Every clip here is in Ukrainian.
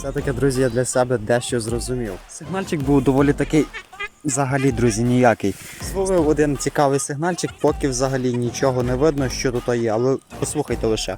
Все-таки, друзі, я для себе дещо зрозумів. Сигнальчик був доволі такий. Взагалі, друзі, ніякий. Зловив один цікавий сигнальчик, поки взагалі нічого не видно, що тут є, але послухайте лише.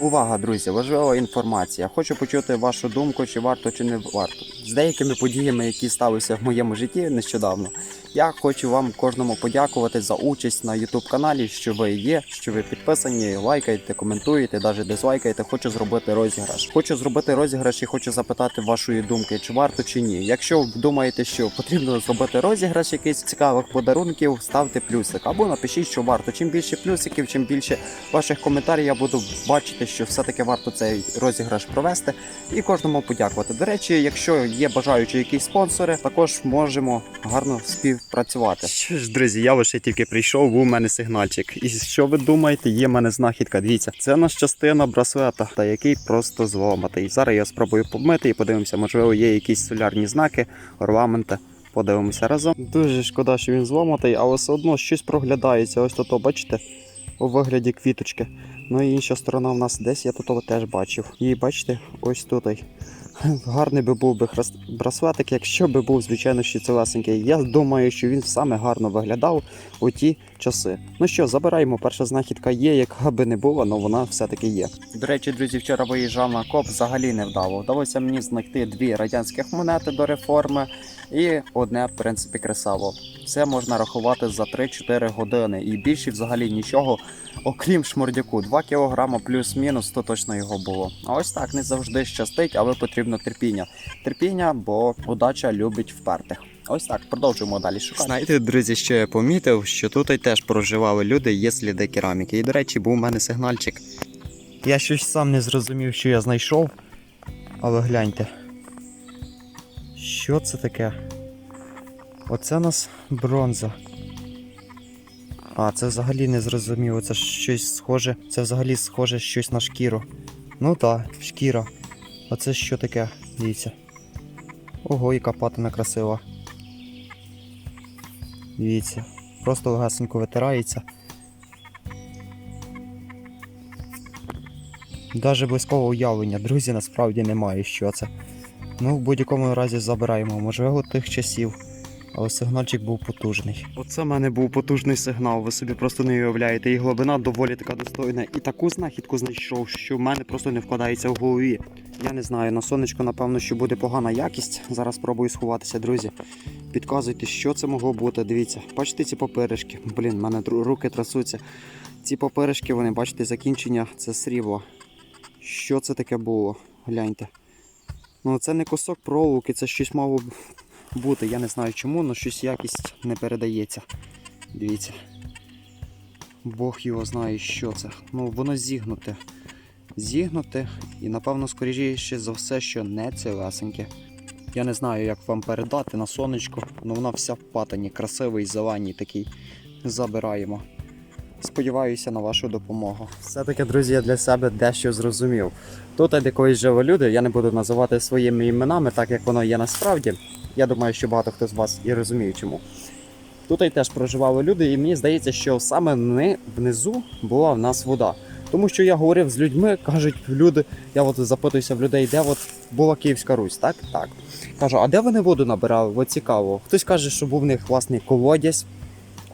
Увага, друзі, важлива інформація. Хочу почути вашу думку, чи варто, чи не варто. З деякими подіями, які сталися в моєму житті нещодавно, я хочу вам кожному подякувати за участь на YouTube каналі, що ви є, що ви підписані, лайкаєте, коментуєте, навіть дизлайкаєте. Хочу зробити розіграш. Хочу зробити розіграш і хочу запитати вашої думки, чи варто чи ні. Якщо думаєте, що потрібно зробити розіграш якийсь цікавих подарунків, ставте плюсик або напишіть, що варто. Чим більше плюсиків, чим більше ваших коментарів, я буду бачити, що все-таки варто цей розіграш провести і кожному подякувати. До речі, якщо є бажаючі якісь спонсори, також можемо гарно співпрацювати. Що ж, друзі, я лише тільки прийшов, був у мене сигнальчик. І що ви думаєте, є в мене знахідка? Дивіться, це наша частина браслета, та який просто зломатий. Зараз я спробую помити і подивимося, можливо, є якісь солярні знаки, орнаменти. Подивимося разом. Дуже шкода, що він зломатий, але все одно щось проглядається. Ось тут, бачите, у вигляді квіточки. Ну і інша сторона в нас десь я тут теж бачив. І бачите, ось тут. Гарний би був би браслетик, якщо би був, звичайно, ще цілесенький. Я думаю, що він саме гарно виглядав у ті часи. Ну що, забираємо. Перша знахідка є, яка би не була, але вона все-таки є. До речі, друзі, вчора виїжджав на коп, взагалі не вдало. Вдалося мені знайти дві радянських монети до реформи і одне, в принципі, кресало. Все можна рахувати за 3-4 години. І більше взагалі нічого, окрім шмурдяку. 2 кг плюс-мінус, то точно його було. А ось так не завжди щастить, але потрібно терпіння. Терпіння, бо удача любить впертих. Ось так, продовжуємо далі шукати. Знаєте, друзі, що я помітив, що тут і теж проживали люди, є сліди кераміки. І, до речі, був у мене сигнальчик. Я щось сам не зрозумів, що я знайшов. Але гляньте. Що це таке? Оце у нас бронза. А, це взагалі не зрозуміло. Це щось схоже. Це взагалі схоже щось на шкіру. Ну так, шкіра. А це що таке? Дивіться. Ого, яка патина красива. Дивіться. Просто легасенько витирається. Даже близького уявлення, друзі, насправді немає, що це. Ну, в будь-якому разі забираємо, можливо, тих часів. Але сигнальчик був потужний. Оце в мене був потужний сигнал, ви собі просто не уявляєте. І глибина доволі така достойна. І таку знахідку знайшов, що в мене просто не вкладається в голові. Я не знаю, на сонечко, напевно, що буде погана якість. Зараз спробую сховатися, друзі. Підказуйте, що це могло бути. Дивіться, бачите ці паперишки. Блін, в мене руки трасуться. Ці паперишки, вони, бачите, закінчення це срібло. Що це таке було? Гляньте. Ну, це не кусок проволоки, це щось мало бути. Я не знаю чому, але щось якість не передається. Дивіться. Бог його знає, що це. Ну, воно зігнуте. Зігнуте і, напевно, скоріше за все, що не цілесеньке. Я не знаю, як вам передати на сонечко, але вона вся в патині, красивий, зелений такий. Забираємо. Сподіваюся на вашу допомогу. Все-таки, друзі, я для себе дещо зрозумів. Тут де колись жили люди, я не буду називати своїми іменами, так як воно є насправді. Я думаю, що багато хто з вас і розуміє чому. Тут і теж проживали люди, і мені здається, що саме не внизу була в нас вода. Тому що я говорив з людьми, кажуть люди, я от запитуюся в людей, де от була Київська Русь, так? Так. Кажу, а де вони воду набирали? От цікаво. Хтось каже, що був в них власний колодязь,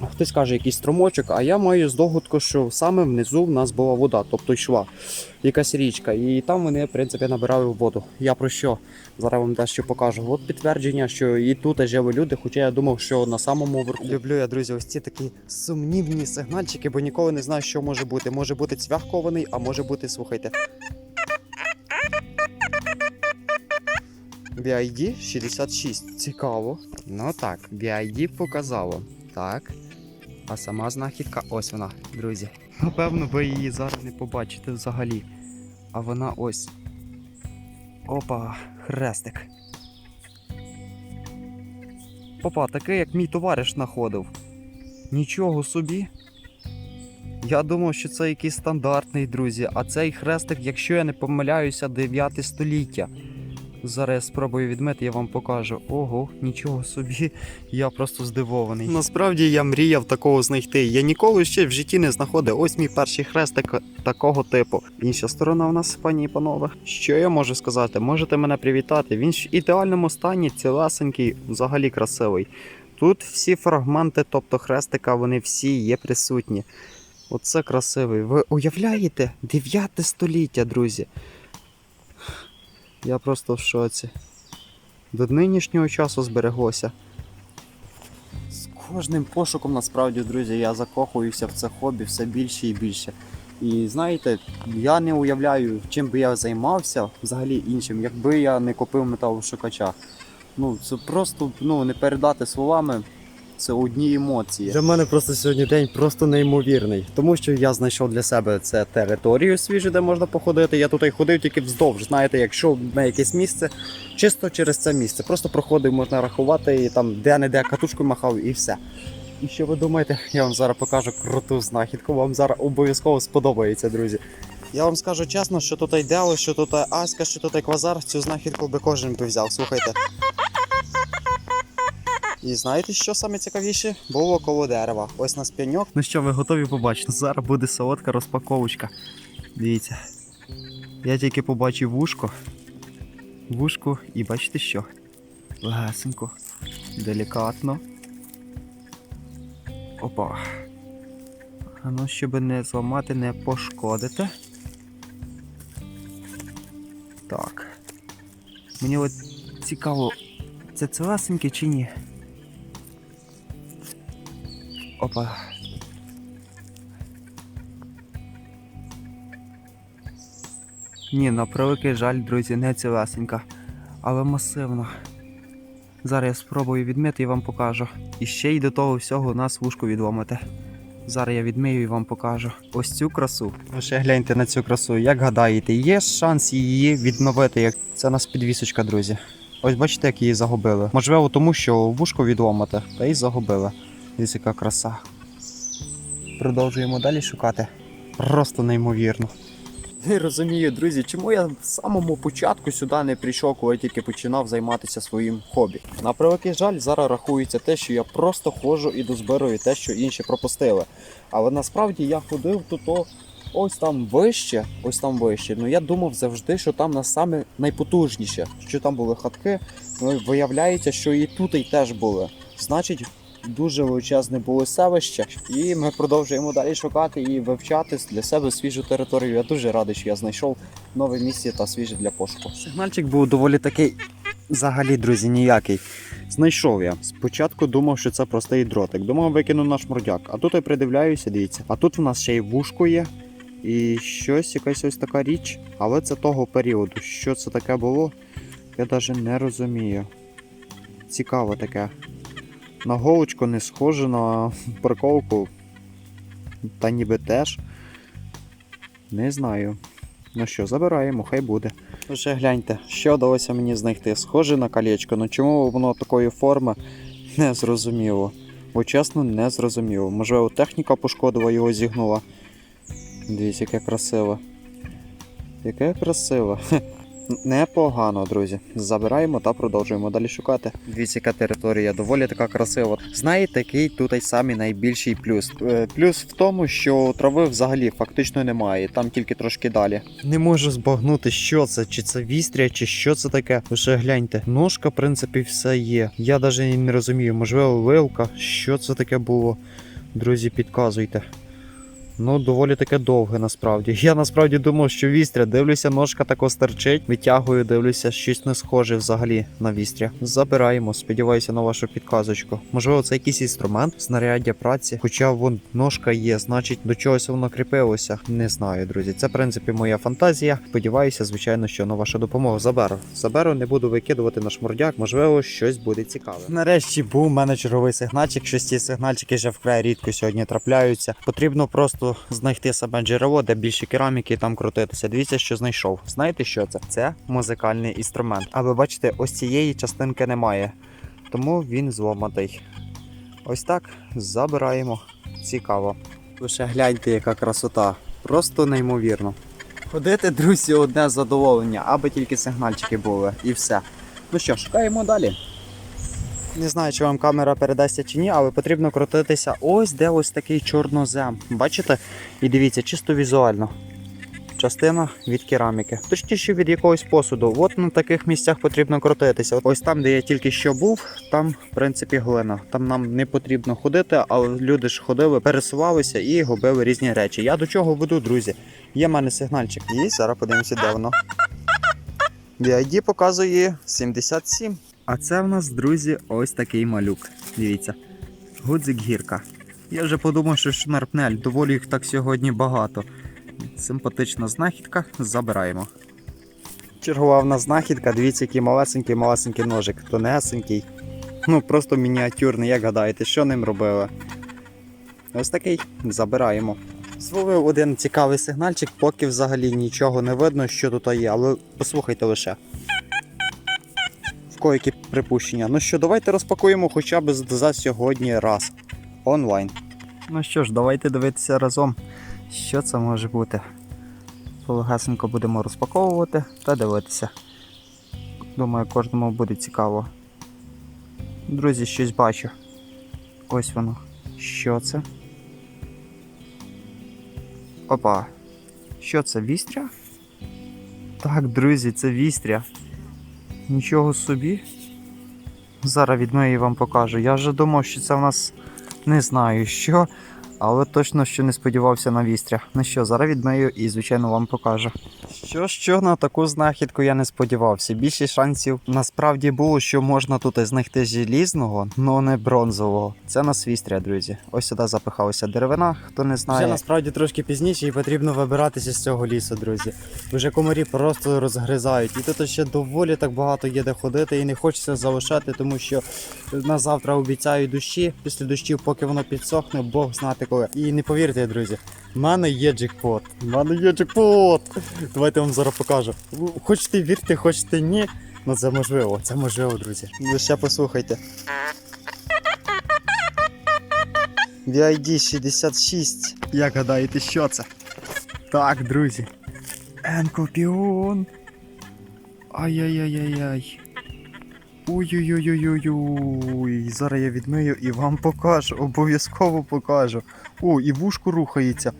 хтось каже якийсь струмочок, а я маю здогадку, що саме внизу в нас була вода, тобто йшла якась річка, і там вони, в принципі, набирали воду. Я про що? Зараз вам дещо покажу. От підтвердження, що і тут жили люди, хоча я думав, що на самому верху. Люблю я, друзі, ось ці такі сумнівні сигнальчики, бо ніколи не знаю, що може бути. Може бути цвях кований, а може бути, слухайте. BID 66. Цікаво. Ну так, BID показало. Так. А сама знахідка, ось вона, друзі. Напевно, ви її зараз не побачите взагалі. А вона ось. Опа, хрестик. Опа, такий, як мій товариш знаходив. Нічого собі. Я думав, що це якийсь стандартний, друзі, а цей хрестик, якщо я не помиляюся, 9 століття. Зараз я спробую відмити, я вам покажу. Ого, нічого собі, я просто здивований. Насправді я мріяв такого знайти. Я ніколи ще в житті не знаходив. Ось мій перший хрестик такого типу. Інша сторона у нас, пані і панове. Що я можу сказати? Можете мене привітати. Він ж в ідеальному стані, цілесенький, взагалі красивий. Тут всі фрагменти, тобто хрестика, вони всі є присутні. Оце красивий. Ви уявляєте? 9 століття, друзі. Я просто в шоці. До нинішнього часу збереглося. З кожним пошуком, насправді, друзі, я закохуюся в це хобі все більше і більше. І знаєте, я не уявляю, чим би я займався взагалі іншим, якби я не купив металошукача. Ну, це просто ну, не передати словами. Це одні емоції. Для мене просто сьогодні день просто неймовірний, тому що я знайшов для себе це територію свіжу, де можна походити. Я тут і ходив тільки вздовж. Знаєте, якщо на якесь місце, чисто через це місце. Просто проходив, можна рахувати і там де-не-де катушкою махав і все. І що ви думаєте, я вам зараз покажу круту знахідку. Вам зараз обов'язково сподобається, друзі. Я вам скажу чесно, що тут Део, що тут Аська, що тут Квазар, цю знахідку би кожен би взяв. Слухайте. І знаєте, що саме цікавіше? Було коло дерева. Ось на пеньок. Ну що, ви готові побачити? Зараз буде солодка розпаковочка. Дивіться. Я тільки побачив вушко. Вушко, і бачите що? Легесенько. Делікатно. Опа. А ну, щоб не зламати, не пошкодити. Так. Мені от цікаво, це цілесеньке чи ні? Опа. Ні, на превеликий жаль, друзі, не цілесенька, але масивна. Зараз я спробую відмити і вам покажу. І ще й до того всього нас вушку відломити. Зараз я відмию і вам покажу. Ось цю красу. Ви ще гляньте на цю красу. Як гадаєте, є шанс її відновити, як це у нас підвісочка, друзі. Ось бачите, як її загубили. Можливо, тому що вушко відломати, та й загубили. Дивіться, яка краса. Продовжуємо далі шукати. Просто неймовірно. Не розумію, друзі, чому я з самого початку сюди не прийшов, коли тільки починав займатися своїм хобі. На превеликий жаль, зараз рахується те, що я просто ходжу і дозбирую те, що інші пропустили. Але насправді я ходив тут ось там вище, ось там вище. Ну я думав завжди, що там на саме найпотужніше, що там були хатки. Ну виявляється, що і тут і теж були. Значить, дуже величезне було селище, і ми продовжуємо далі шукати і вивчати для себе свіжу територію. Я дуже радий, що я знайшов нове місце та свіже для пошуку. Сигнальчик був доволі такий, взагалі, друзі, ніякий. Знайшов я. Спочатку думав, що це простий дротик. Думав, викину наш мордяк. А тут я придивляюся, дивіться. А тут в нас ще й вушко є. І щось, якась ось така річ. Але це того періоду. Що це таке було, я навіть не розумію. Цікаво таке. На голочку не схоже на парковку. Та ніби теж. Не знаю. Ну що, забираємо, хай буде. Вже гляньте, що вдалося мені знайти. Схоже на колечко, ну чому воно такої форми не зрозуміло. Бо чесно, не зрозуміло. Можливо, техніка пошкодила його зігнула. Дивіться, яке красиве. Яке красиве. Непогано, друзі. Забираємо та продовжуємо далі шукати. Дивіться, яка територія доволі така красива. Знаєте, який тут самий найбільший плюс. Е, Плюс в тому, що трави взагалі фактично немає, там тільки трошки далі. Не можу збагнути, що це, чи це вістря, чи що це таке. Лише гляньте, ножка, в принципі, все є. Я навіть не розумію, можливо, вилка, що це таке було. Друзі, підказуйте. Ну, доволі таке довге насправді. Я насправді думав, що вістря. Дивлюся, ножка тако стерчить, витягую, дивлюся, щось не схоже взагалі на вістря. Забираємо, сподіваюся на вашу підказочку. Можливо, це якийсь інструмент, знаряддя праці. Хоча вон ножка є, значить до чогось воно кріпилося. Не знаю, друзі. Це в принципі моя фантазія. Сподіваюся, звичайно, що на вашу допомогу заберу. Заберу, не буду викидувати на шмурдяк, можливо, щось буде цікаве. Нарешті був у мене черговий сигнальчик. Щось ці сигнальчики вже вкрай рідко сьогодні трапляються. Потрібно просто знайти себе джерело, де більше кераміки і там крутитися. Дивіться, що знайшов. Знаєте, що це? Це музикальний інструмент. А ви бачите, ось цієї частинки немає, тому він зломатий. Ось так забираємо. Цікаво. Лише гляньте, яка красота. Просто неймовірно. Ходити, друзі, одне задоволення, аби тільки сигнальчики були. І все. Ну що, шукаємо далі. Не знаю, чи вам камера передасться чи ні, але потрібно крутитися ось де ось такий чорнозем. Бачите? І дивіться, чисто візуально. Частина від кераміки. Точніше від якогось посуду. От на таких місцях потрібно крутитися. Ось там, де я тільки що був, там, в принципі, глина. Там нам не потрібно ходити, але люди ж ходили, пересувалися і губили різні речі. Я до чого веду, друзі? Є в мене сигнальчик. І зараз подивимося, де воно. VID показує 77. А це в нас, друзі, ось такий малюк. Дивіться. Гудзик гірка. Я вже подумав, що шнарпнель, доволі їх так сьогодні багато. Симпатична знахідка, забираємо. Чергова в нас знахідка, дивіться, який малесенький малесенький ножик, тонесенький. Ну просто мініатюрний, як гадаєте, що ним робили? Ось такий, забираємо. Зловив один цікавий сигнальчик, поки взагалі нічого не видно, що тут є, але послухайте лише. Кого які припущення. Ну що, давайте розпакуємо хоча б за сьогодні раз. Онлайн. Ну що ж, давайте дивитися разом, що це може бути. Полегасенько будемо розпаковувати та дивитися. Думаю, кожному буде цікаво. Друзі, щось бачу. Ось воно. Що це? Опа. Що це, вістря? Так, друзі, це вістря. Нічого собі. Зараз відмию неї вам покажу. Я вже думав, що це в нас не знаю що, але точно що не сподівався на вістря. Ну що, зараз відмию і, звичайно, вам покажу. Що що на таку знахідку я не сподівався. Більше шансів насправді було, що можна тут знайти желізного, але не бронзового. Це на свістря, друзі. Ось сюди запихалася деревина, хто не знає. Вже насправді трошки пізніше і потрібно вибиратися з цього лісу, друзі. Вже комарі просто розгризають. І тут ще доволі так багато є де ходити, і не хочеться залишати, тому що на завтра обіцяють дощі. Після дощів, поки воно підсохне, Бог знати коли. І не повірте, друзі, в мене є джекпот. В мене є джекпот. Давайте я вам зараз покажу. Хочете вірте, хочете ні. Ну це можливо, це можливо, друзі. Лише послухайте. VID 66. Як гадаєте, що це? Так, друзі. Енкопіон. Ай-яй-яй-яй-яй. Ой-ой-ой-ой-ой. Зараз я відмию і вам покажу. Обов'язково покажу. О, і вушку рухається.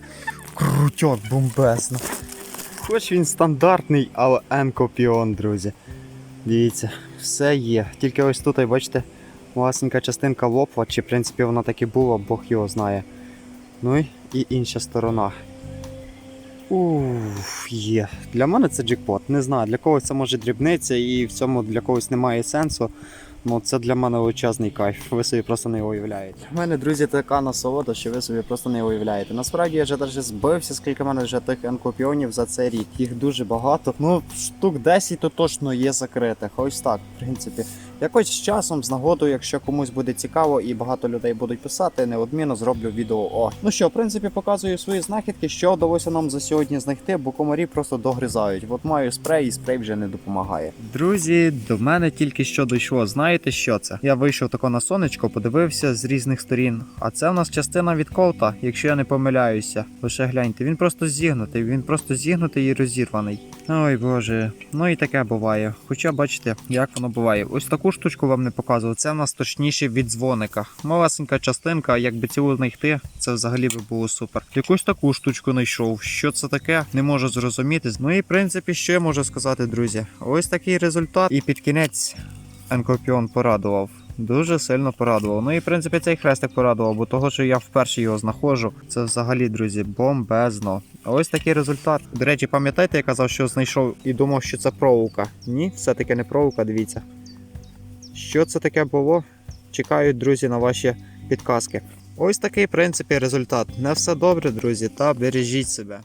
Крутяк бомбезно. Хоч він стандартний, але енкопіон, друзі. Дивіться, все є. Тільки ось тут, бачите, власненька частинка лопла, чи в принципі вона так і була, Бог його знає. Ну і інша сторона. Уф, є. Для мене це джекпот. Не знаю, для когось це може дрібниця і в цьому для когось немає сенсу. Ну це для мене величезний кайф. Ви собі просто не уявляєте. У мене, друзі, така насолода, що ви собі просто не уявляєте. Насправді я вже навіть збився, скільки в мене вже тих енкопіонів за цей рік. Їх дуже багато. Ну, штук 10 то точно є закритих. Ось так, в принципі. Якось з часом, з нагодою, якщо комусь буде цікаво і багато людей будуть писати, неодмінно зроблю відео. О. Ну що, в принципі, показую свої знахідки, що вдалося нам за сьогодні знайти, бо комарі просто догризають. От маю спрей, і спрей вже не допомагає. Друзі, до мене тільки що дійшло. Знаєте, що це? Я вийшов тако на сонечко, подивився з різних сторін. А це в нас частина від ковта, якщо я не помиляюся. Лише гляньте, він просто зігнутий, він просто зігнутий і розірваний. Ой боже, ну і таке буває. Хоча бачите, як воно буває. Ось таку штучку вам не показував. Це в нас точніше від дзвоника. Малесенька частинка, якби цілу знайти, це взагалі би було супер. Якусь таку штучку знайшов. Що це таке? Не можу зрозуміти. Ну і в принципі, що я можу сказати, друзі? Ось такий результат. І під кінець Енкопіон порадував. Дуже сильно порадував. Ну і в принципі цей хрестик порадував, бо того, що я вперше його знаходжу, це взагалі, друзі, бомбезно. Ось такий результат. До речі, пам'ятаєте, я казав, що знайшов і думав, що це проволока. Ні, все-таки не проволока, дивіться. Що це таке було? Чекаю, друзі, на ваші підказки. Ось такий, в принципі, результат. Не все добре, друзі, та бережіть себе.